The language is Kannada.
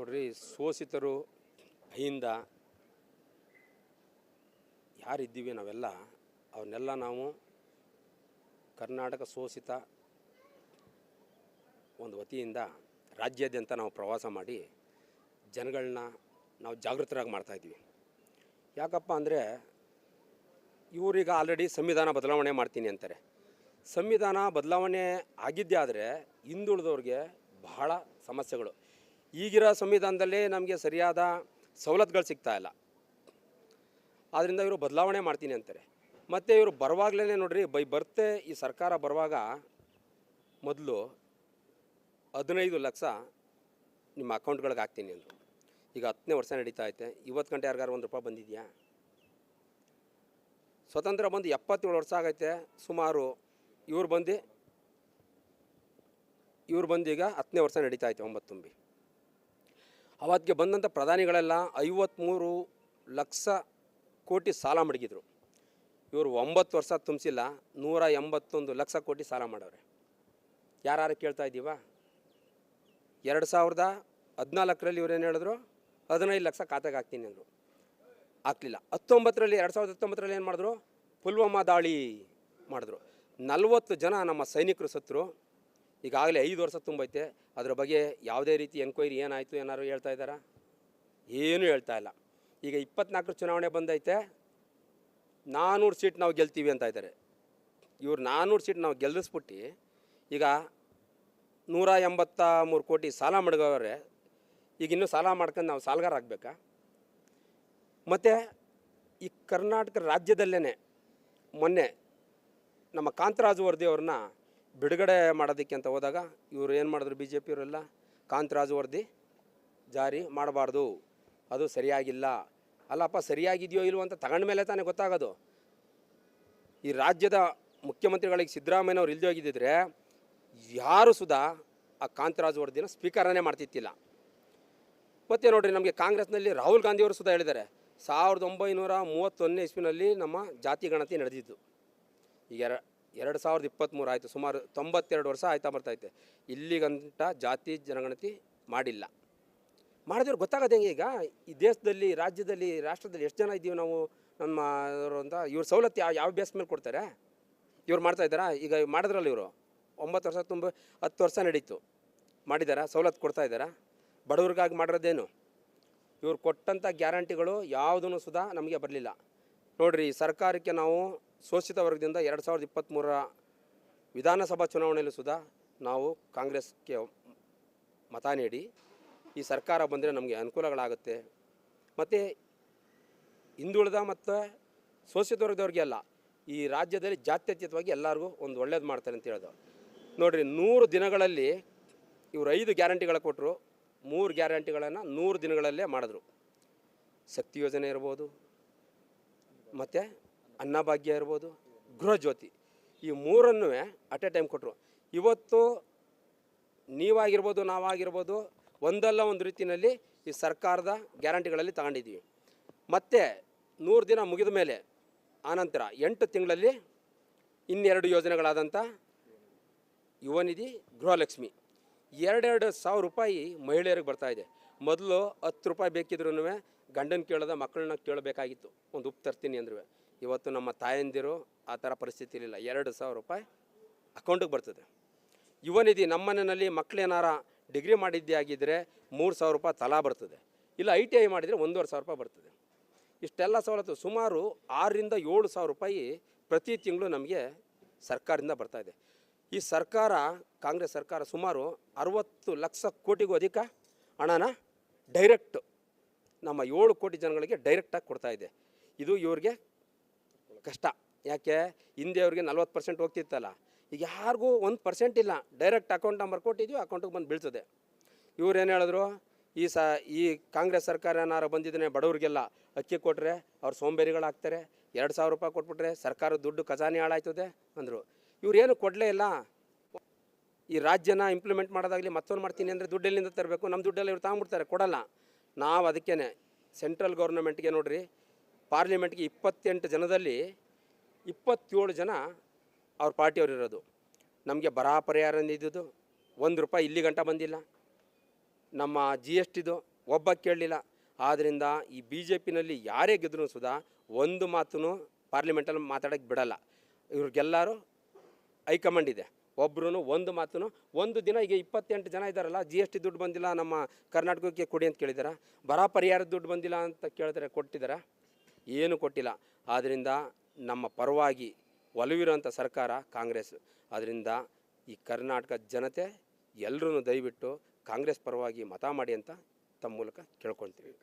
ನೋಡ್ರಿ, ಶೋಷಿತರು ಅಹಿಂದ ಯಾರಿದ್ದೀವಿ ನಾವೆಲ್ಲ, ಅವನ್ನೆಲ್ಲ ನಾವು ಕರ್ನಾಟಕ ಶೋಷಿತ ಒಂದು ವತಿಯಿಂದ ರಾಜ್ಯಾದ್ಯಂತ ನಾವು ಪ್ರವಾಸ ಮಾಡಿ ಜನಗಳನ್ನ ನಾವು ಜಾಗೃತರಾಗಿ ಮಾಡ್ತಾಯಿದ್ವಿ ಯಾಕಪ್ಪ ಅಂದರೆ, ಇವರೀಗ ಆಲ್ರೆಡಿ ಸಂವಿಧಾನ ಬದಲಾವಣೆ ಮಾಡ್ತೀನಿ ಅಂತಾರೆ. ಸಂವಿಧಾನ ಬದಲಾವಣೆ ಆಗಿದ್ದೇ ಆದರೆ ಹಿಂದುಳಿದವ್ರಿಗೆ ಬಹಳ ಸಮಸ್ಯೆಗಳು. ಈಗಿರೋ ಸಂವಿಧಾನದಲ್ಲೇ ನಮಗೆ ಸರಿಯಾದ ಸವಲತ್ತುಗಳು ಸಿಗ್ತಾ ಇಲ್ಲ. ಆದ್ದರಿಂದ ಇವರು ಬದಲಾವಣೆ ಮಾಡ್ತೀನಿ ಅಂತಾರೆ. ಮತ್ತು ಇವರು ಬರುವಾಗಲೇ ನೋಡ್ರಿ, ಬೈ ಬರ್ತೆ ಈ ಸರ್ಕಾರ ಬರುವಾಗ ಮೊದಲು ಹದಿನೈದು ಲಕ್ಷ ನಿಮ್ಮ ಅಕೌಂಟ್ಗಳಿಗೆ ಹಾಕ್ತೀನಿ ಅಂದರು. ಈಗ ಹತ್ತನೇ ವರ್ಷ ನಡೀತಾ ಐತೆ, ಇವತ್ತು ಗಂಟೆ ಯಾರಿಗಾರು ಒಂದು ರೂಪಾಯಿ ಬಂದಿದೆಯಾ? ಸ್ವತಂತ್ರ ಬಂದು ಎಪ್ಪತ್ತೇಳು ವರ್ಷ ಆಗೈತೆ, ಸುಮಾರು ಇವ್ರು ಬಂದು, ಇವ್ರು ಬಂದೀಗ ಹತ್ತನೇ ವರ್ಷ ನಡೀತಾ ಐತೆ ಒಂಬತ್ತು ತುಂಬಿ ಅವತ್ತಿಗೆ ಬಂದಂಥ ಪ್ರಧಾನಿಗಳೆಲ್ಲ ಐವತ್ತ್ಮೂರು ಲಕ್ಷ ಕೋಟಿ ಸಾಲ ಮಡಗಿದ್ರು. ಇವರು ಒಂಬತ್ತು ವರ್ಷ ತುಂಬಿಸಿಲ್ಲ, ನೂರ ಎಂಬತ್ತೊಂದು ಲಕ್ಷ ಕೋಟಿ ಸಾಲ ಮಾಡವ್ರೆ. ಯಾರು ಕೇಳ್ತಾ ಇದ್ದೀವ? ಎರಡು ಸಾವಿರದ ಹದಿನಾಲ್ಕರಲ್ಲಿ ಇವ್ರು ಏನು ಹೇಳಿದ್ರು? ಹದಿನೈದು ಲಕ್ಷ ಖಾತೆಗೆ ಹಾಕ್ತೀನಿ ಅಂದರು. ಹಾಕ್ಲಿಲ್ಲ. ಹತ್ತೊಂಬತ್ತರಲ್ಲಿ, ಎರಡು ಸಾವಿರದ ಹತ್ತೊಂಬತ್ತರಲ್ಲಿ ಏನು ಮಾಡಿದ್ರು? ಪುಲ್ವಾಮಾ ದಾಳಿ ಮಾಡಿದ್ರು. ನಲವತ್ತು ಜನ ನಮ್ಮ ಸೈನಿಕರು ಸತ್ತರು ಈಗಾಗಲೇ ಐದು ವರ್ಷ ತುಂಬೈತೆ ಅದರ ಬಗ್ಗೆ ಯಾವುದೇ ರೀತಿ ಎನ್ಕ್ವೈರಿ ಏನಾಯಿತು, ಏನಾದ್ರು ಹೇಳ್ತಾ ಇದ್ದಾರಾ? ಏನೂ ಹೇಳ್ತಾ ಇಲ್ಲ. ಈಗ ಇಪ್ಪತ್ನಾಲ್ಕರ ಚುನಾವಣೆ ಬಂದೈತೆ. ನಾನ್ನೂರು ಸೀಟ್ ನಾವು ಗೆಲ್ತೀವಿ ಅಂತ ಇದ್ದಾರೆ. ಇವ್ರು ನಾನ್ನೂರು ಸೀಟ್ ನಾವು ಗೆಲ್ಲಿಸ್ಬಿಟ್ಟು ಈಗ ನೂರ ಎಂಬತ್ತ ಮೂರು ಕೋಟಿ ಸಾಲ ಮಡಗವ್ರೆ. ಈಗ ಇನ್ನೂ ಸಾಲ ಮಾಡ್ಕೊಂಡು ನಾವು ಸಾಲಗಾರ ಆಗಬೇಕಾ? ಮತ್ತು ಈ ಕರ್ನಾಟಕ ರಾಜ್ಯದಲ್ಲೇ ಮೊನ್ನೆ ನಮ್ಮ ಕಾಂತರಾಜು ವರದಿ ಅವ್ರನ್ನ ಬಿಡುಗಡೆ ಮಾಡೋದಕ್ಕೆ ಅಂತ ಹೋದಾಗ ಇವರು ಏನು ಮಾಡಿದ್ರು ಬಿ ಜೆ ಪಿಯವರೆಲ್ಲ ಕಾಂತರಾಜು ವರದಿ ಜಾರಿ ಮಾಡಬಾರ್ದು, ಅದು ಸರಿಯಾಗಿಲ್ಲ. ಅಲ್ಲಪ್ಪ, ಸರಿಯಾಗಿದೆಯೋ ಇಲ್ವೋ ಅಂತ ತಗೊಂಡ ಮೇಲೆ ತಾನೇ ಗೊತ್ತಾಗೋದು. ಈ ರಾಜ್ಯದ ಮುಖ್ಯಮಂತ್ರಿಗಳಿಗೆ ಸಿದ್ದರಾಮಯ್ಯನವ್ರು ಇಲ್ದೇ ಹೋಗಿದ್ದಿದ್ರೆ ಯಾರು ಸುಧಾ ಆ ಕಾಂತರಾಜು ವರದಿನ ಸ್ವೀಕಾರನೇ ಮಾಡ್ತಿತ್ತಿಲ್ಲ. ಮತ್ತೆ ನೋಡಿರಿ, ನಮಗೆ ಕಾಂಗ್ರೆಸ್ನಲ್ಲಿ ರಾಹುಲ್ ಗಾಂಧಿಯವರು ಸುಧಾ ಹೇಳಿದ್ದಾರೆ. ಸಾವಿರದ ಒಂಬೈನೂರ ಮೂವತ್ತೊಂದನೇ ಇಸ್ವಿನಲ್ಲಿ ನಮ್ಮ ಜಾತಿ ಗಣತಿ ನಡೆದಿದ್ದು. ಈಗ ಎರಡು ಸಾವಿರದ ಇಪ್ಪತ್ತ್ಮೂರು ಆಯಿತು, ಸುಮಾರು ತೊಂಬತ್ತೆರಡು ವರ್ಷ ಆಯ್ತಾ ಬರ್ತೈತೆ ಇಲ್ಲಿಗಂಟ ಜಾತಿ ಜನಗಣತಿ ಮಾಡಿಲ್ಲ. ಮಾಡಿದ್ರೆ ಗೊತ್ತಾಗೋದು ಹೆಂಗೆ ಈಗ? ಈ ದೇಶದಲ್ಲಿ, ರಾಜ್ಯದಲ್ಲಿ, ರಾಷ್ಟ್ರದಲ್ಲಿ ಎಷ್ಟು ಜನ ಇದ್ದೀವಿ ನಾವು? ನಮ್ಮ ಅಂತ ಇವ್ರ ಸವಲತ್ತು ಯಾವ ಯಾವ ಬೇಸ್ ಮೇಲೆ ಕೊಡ್ತಾರೆ? ಇವ್ರು ಮಾಡ್ತಾ ಇದ್ದಾರಾ? ಈಗ ಮಾಡಿದ್ರಲ್ಲ ಇವರು. ಒಂಬತ್ತು ವರ್ಷ ತುಂಬ, ಹತ್ತು ವರ್ಷ ನಡೀತು. ಮಾಡಿದ್ದಾರಾ? ಸವಲತ್ತು ಕೊಡ್ತಾ ಇದ್ದಾರಾ? ಬಡವ್ರಿಗಾಗಿ ಮಾಡಿರೋದೇನು? ಇವ್ರು ಕೊಟ್ಟಂಥ ಗ್ಯಾರಂಟಿಗಳು ಯಾವುದೂ ಸುಧಾ ನಮಗೆ ಬರಲಿಲ್ಲ. ನೋಡಿರಿ ಸರ್ಕಾರಕ್ಕೆ ನಾವು ಶೋಷಿತ ವರ್ಗದಿಂದ ಎರಡು ಸಾವಿರದ ಇಪ್ಪತ್ತ್ಮೂರರ ವಿಧಾನಸಭಾ ಚುನಾವಣೆಯಲ್ಲೂ ಸುಧಾ ನಾವು ಕಾಂಗ್ರೆಸ್ಗೆ ಮತ ನೀಡಿ, ಈ ಸರ್ಕಾರ ಬಂದರೆ ನಮಗೆ ಅನುಕೂಲಗಳಾಗುತ್ತೆ. ಮತ್ತು ಹಿಂದುಳಿದ ಮತ್ತು ಶೋಷಿತ ವರ್ಗದವ್ರಿಗೆ ಅಲ್ಲ, ಈ ರಾಜ್ಯದಲ್ಲಿ ಜಾತ್ಯತೀತವಾಗಿ ಎಲ್ಲರಿಗೂ ಒಂದು ಒಳ್ಳೇದು ಮಾಡ್ತಾರೆ ಅಂತ ಹೇಳೋದು. ನೋಡಿರಿ, ನೂರು ದಿನಗಳಲ್ಲಿ ಇವರು ಐದು ಗ್ಯಾರಂಟಿಗಳ ಕೊಟ್ಟರು ಮೂರು ಗ್ಯಾರಂಟಿಗಳನ್ನು ನೂರು ದಿನಗಳಲ್ಲೇ ಮಾಡಿದ್ರು. ಶಕ್ತಿ ಯೋಜನೆ ಇರ್ಬೋದು, ಮತ್ತು ಅನ್ನಭಾಗ್ಯ ಇರ್ಬೋದು, ಗೃಹಜ್ಯೋತಿ. ಈ ಮೂರನ್ನು ಅಟ್ ಎ ಟೈಮ್ ಕೊಟ್ಟರು ಇವತ್ತು ನೀವಾಗಿರ್ಬೋದು, ನಾವಾಗಿರ್ಬೋದು, ಒಂದಲ್ಲ ಒಂದು ರೀತಿಯಲ್ಲಿ ಈ ಸರ್ಕಾರದ ಗ್ಯಾರಂಟಿಗಳಲ್ಲಿ ತಗೊಂಡಿದ್ದೀವಿ. ಮತ್ತು ನೂರು ದಿನ ಮುಗಿದ ಮೇಲೆ ಆನಂತರ ಎಂಟು ತಿಂಗಳಲ್ಲಿ ಇನ್ನೆರಡು ಯೋಜನೆಗಳಾದಂಥ ಯುವನಿಧಿ, ಗೃಹಲಕ್ಷ್ಮಿ. ಎರಡೆರಡು ಸಾವಿರ ರೂಪಾಯಿ ಮಹಿಳೆಯರಿಗೆ ಬರ್ತಾ ಇದೆ. ಮೊದಲು ಹತ್ತು ರೂಪಾಯಿ ಬೇಕಿದ್ರೂ ಗಂಡನ ಕೇಳದ ಮಕ್ಕಳನ್ನ ಕೇಳಬೇಕಾಗಿತ್ತು. ಒಂದು ಉಪ್ಪು ತರ್ತೀನಿ ಅಂದ್ರು ಇವತ್ತು ನಮ್ಮ ತಾಯಂದಿರು ಆ ಥರ ಪರಿಸ್ಥಿತಿ ಇಲ್ಲ ಎರಡು ಸಾವಿರ ರೂಪಾಯಿ ಅಕೌಂಟಿಗೆ ಬರ್ತದೆ. ಯುವನಿಧಿ ನಮ್ಮ ಮನೆಯಲ್ಲಿ ಮಕ್ಕಳೇನಾರ ಡಿಗ್ರಿ ಮಾಡಿದ್ದೇ ಆಗಿದ್ದರೆ ಮೂರು ಸಾವಿರ ರೂಪಾಯಿ ತಲಾ ಬರ್ತದೆ. ಇಲ್ಲ ಐ ಟಿ ಐ ಮಾಡಿದರೆ ಒಂದೂವರೆ ಸಾವಿರ ರೂಪಾಯಿ ಬರ್ತದೆ. ಇಷ್ಟೆಲ್ಲ ಸವಲತ್ತು ಸುಮಾರು ಆರರಿಂದ ಏಳು ಸಾವಿರ ರೂಪಾಯಿ ಪ್ರತಿ ತಿಂಗಳು ನಮಗೆ ಸರ್ಕಾರದಿಂದ ಬರ್ತಾ ಇದೆ. ಈ ಸರ್ಕಾರ, ಕಾಂಗ್ರೆಸ್ ಸರ್ಕಾರ ಸುಮಾರು ಅರವತ್ತು ಲಕ್ಷ ಕೋಟಿಗೂ ಅಧಿಕ ಹಣನ ಡೈರೆಕ್ಟ್ ನಮ್ಮ ಏಳು ಕೋಟಿ ಜನಗಳಿಗೆ ಡೈರೆಕ್ಟಾಗಿ ಕೊಡ್ತಾ ಇದೆ. ಇದು ಇವ್ರಿಗೆ ಕಷ್ಟ. ಯಾಕೆ? ಹಿಂದೆ ಅವ್ರಿಗೆ ನಲ್ವತ್ತು ಪರ್ಸೆಂಟ್ ಹೋಗ್ತಿತ್ತಲ್ಲ. ಈಗ ಯಾರಿಗೂ ಒಂದು ಪರ್ಸೆಂಟ್ ಇಲ್ಲ. ಡೈರೆಕ್ಟ್ ಅಕೌಂಟ್ ನಂಬರ್ ಕೊಟ್ಟಿದ್ವಿ ಅಕೌಂಟಿಗೆ ಬಂದು ಬೀಳ್ತದೆ. ಇವ್ರು ಏನು ಹೇಳಿದ್ರು? ಈ ಸ, ಈ ಕಾಂಗ್ರೆಸ್ ಸರ್ಕಾರ ಏನಾರು ಬಂದಿದ್ದಾನೆ ಬಡವ್ರಿಗೆಲ್ಲ ಅಕ್ಕಿ ಕೊಟ್ಟರೆ ಅವ್ರು ಸೋಂಬೇರಿಗಳಾಗ್ತಾರೆ. ಎರಡು ಸಾವಿರ ರೂಪಾಯಿ ಕೊಟ್ಬಿಟ್ರೆ ಸರ್ಕಾರ ದುಡ್ಡು ಖಜಾನೆ ಹಾಳಾಯ್ತದೆ ಅಂದರು. ಇವ್ರೇನು ಕೊಡಲೇ ಇಲ್ಲ. ಈ ರಾಜ್ಯನ ಇಂಪ್ಲಿಮೆಂಟ್ ಮಾಡೋದಾಗಲಿ ಮತ್ತೊಂದು ಮಾಡ್ತೀನಿ ಅಂದರೆ ದುಡ್ಡೆಲ್ಲಿಂದ ತರಬೇಕು. ನಮ್ಮ ದುಡ್ಡೆಲ್ಲ ಇವ್ರು ತಗೊಂಬಿಡ್ತಾರೆ ಕೊಡಲ್ಲ. ನಾವು ಅದಕ್ಕೇ ಸೆಂಟ್ರಲ್ ಗೌರ್ಮೆಂಟ್ಗೆ ನೋಡ್ರಿ. ಪಾರ್ಲಿಮೆಂಟ್ಗೆ ಇಪ್ಪತ್ತೆಂಟು ಜನದಲ್ಲಿ ಇಪ್ಪತ್ತೇಳು ಜನ ಅವ್ರ ಪಾರ್ಟಿಯವ್ರು ಇರೋದು. ನಮಗೆ ಬರ ಪರಿಹಾರ ಇದ್ದಿದ್ದು ಒಂದು ರೂಪಾಯಿ ಇಲ್ಲಿ ಗಂಟ ಬಂದಿಲ್ಲ. ನಮ್ಮ ಜಿ ಎಸ್ ಟಿದು ಒಬ್ಬ ಕೇಳಲಿಲ್ಲ. ಆದ್ದರಿಂದ ಈ ಬಿ ಜೆ ಪಿನಲ್ಲಿ ಯಾರೇ ಗೆದ್ರೂ ಸುಧಾ ಒಂದು ಮಾತು ಪಾರ್ಲಿಮೆಂಟಲ್ಲಿ ಮಾತಾಡೋಕ್ಕೆ ಬಿಡಲ್ಲ. ಇವ್ರಿಗೆಲ್ಲರೂ ಹೈಕಮಾಂಡ್ ಇದೆ. ಒಬ್ರು ಒಂದು ಮಾತು ಒಂದು ದಿನ ಈಗ ಇಪ್ಪತ್ತೆಂಟು ಜನ ಇದ್ದಾರಲ್ಲ ಜಿ ಎಸ್ ಟಿ ದುಡ್ಡು ಬಂದಿಲ್ಲ, ನಮ್ಮ ಕರ್ನಾಟಕಕ್ಕೆ ಕೊಡಿ ಅಂತ ಕೇಳಿದಾರೆ? ಬರ ಪರಿಹಾರದ ದುಡ್ಡು ಬಂದಿಲ್ಲ ಅಂತ ಕೇಳಿದ್ರೆ ಕೊಟ್ಟಿದ್ದಾರೆ ಏನು ಕೊಟ್ಟಿಲ್ಲ. ಆದ್ದರಿಂದ ನಮ್ಮ ಪರವಾಗಿ ಒಲವಿರುವಂಥ ಸರ್ಕಾರ ಕಾಂಗ್ರೆಸ್. ಆದ್ದರಿಂದ ಈ ಕರ್ನಾಟಕ ಜನತೆ ಎಲ್ಲರೂ ದಯವಿಟ್ಟು ಕಾಂಗ್ರೆಸ್ ಪರವಾಗಿ ಮತ ಮಾಡಿ ಅಂತ ತಮ್ಮ ಮೂಲಕ ಕೇಳ್ಕೊಳ್ತೀವಿ.